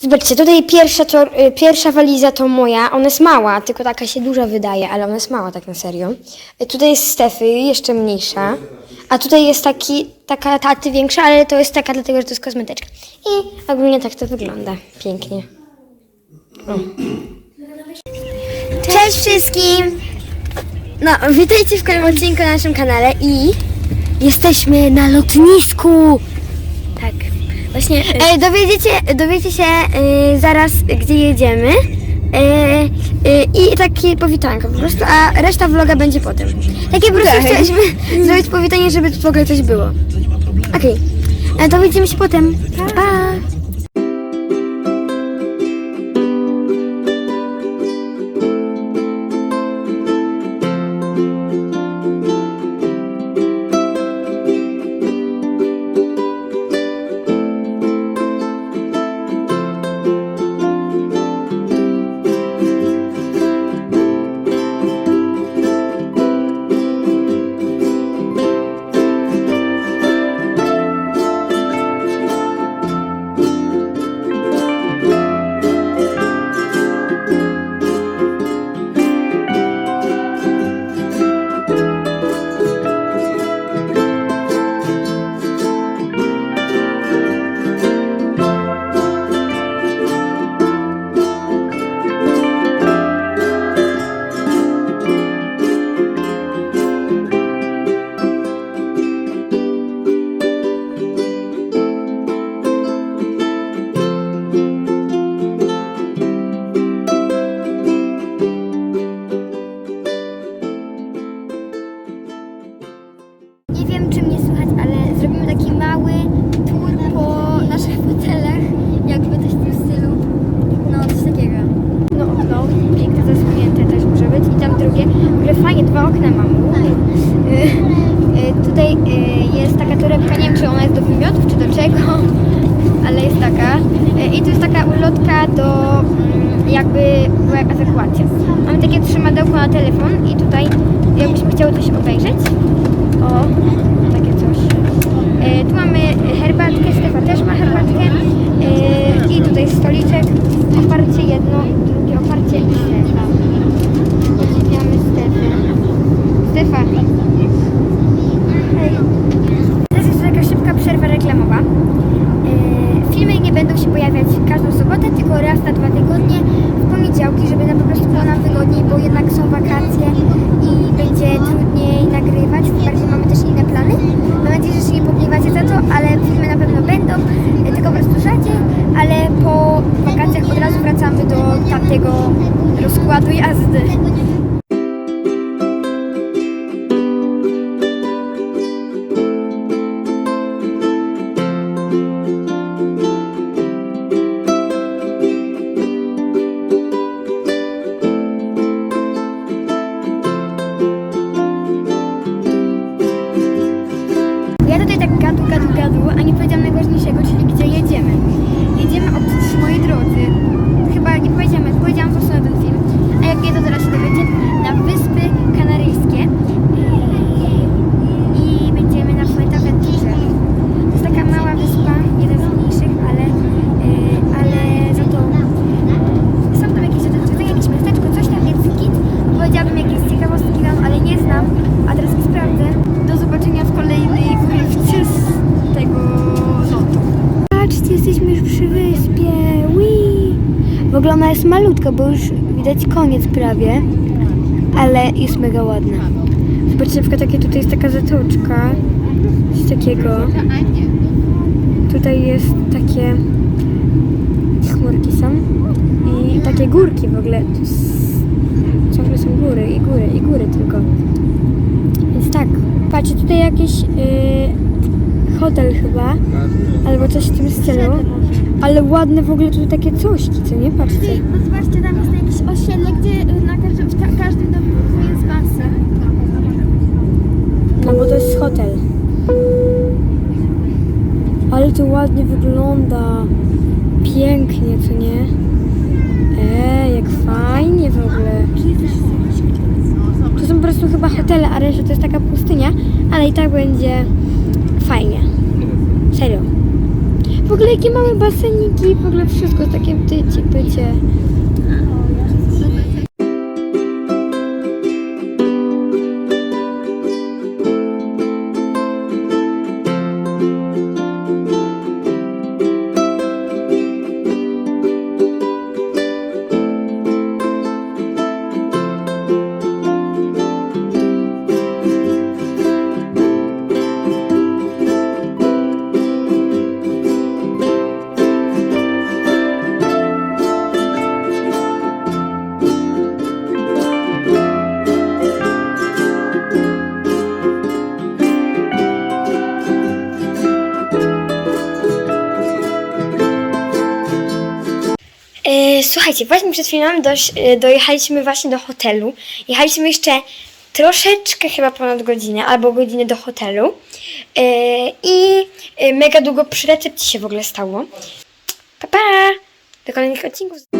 Zobaczcie, tutaj pierwsza, to, y, pierwsza waliza to moja, ona jest mała, tylko taka się duża wydaje, ale ona jest mała tak na serio. Y, Tutaj jest Stefy, jeszcze mniejsza, a tutaj jest taki, taka taty większa, ale to jest taka dlatego, że to jest kosmetyczka. I ogólnie tak to wygląda, pięknie. Cześć wszystkim! No, witajcie w kolejnym odcinku na naszym kanale i jesteśmy na lotnisku! Właśnie. E, dowiedziecie, dowiecie się e, zaraz, gdzie jedziemy. E, e, I takie powitanko po prostu, a reszta vloga będzie potem. Takie po prostu chcieliśmy zrobić powitanie, żeby tu w ogóle coś było. Okej, okay. to widzimy się potem. Pa! Dwa okna mam. Y, y, tutaj y, jest taka torebka, nie wiem, czy ona jest do wymiotów, czy do czego, ale jest taka. I tu jest taka ulotka do, mm, jakby była ewakuacja. Mamy takie trzymadełko na telefon i tutaj, jakbyśmy chciały coś obejrzeć, o, takie coś. Tu mamy herbatkę, Stefa też ma herbatkę. I tutaj stoliczek, oparcie jedno, drugie oparcie i Hej. Teraz jest taka szybka przerwa reklamowa. E, filmy nie będą się pojawiać każdą sobotę, tylko raz na dwa tygodnie w poniedziałki, żeby nam po prostu było nam wygodniej, bo jednak są wakacje i będzie trudniej nagrywać. Bardziej mamy też inne plany. Mam nadzieję, że się nie pogniewacie za to, ale filmy na pewno będą, e, tylko po prostu rzadziej, ale po wakacjach od razu wracamy do tamtego rozkładu jazdy. W ogóle ona jest malutka, bo już widać koniec prawie, ale jest mega ładna. Zobaczcie, na takie tutaj jest taka zatoczka, coś takiego. Tutaj jest takie chmurki są i takie górki w ogóle. Ciągle są góry i góry i góry tylko. Więc tak, patrzcie, tutaj jakiś yy, hotel chyba, albo coś w tym stylu. Ale ładne w ogóle tutaj takie cośki, co nie? Patrzcie. No zobaczcie, tam jest jakieś osiedle, gdzie na każdym, w ka- każdym domku jest basen. No bo to jest hotel. Ale to ładnie wygląda. Pięknie, co nie? Eee, jak fajnie w ogóle. To są po prostu chyba hotele, a reszta to jest taka pustynia, ale i tak będzie fajnie. Ogóle jakie małe baseniki, w ogóle wszystko takie tycie, pycie. Słuchajcie, właśnie przed chwilą doś, e, dojechaliśmy właśnie do hotelu. Jechaliśmy jeszcze troszeczkę, chyba ponad godzinę, albo godzinę do hotelu. E, I e, mega długo przy recepcji się w ogóle stało. Pa, pa! Do kolejnych odcinków.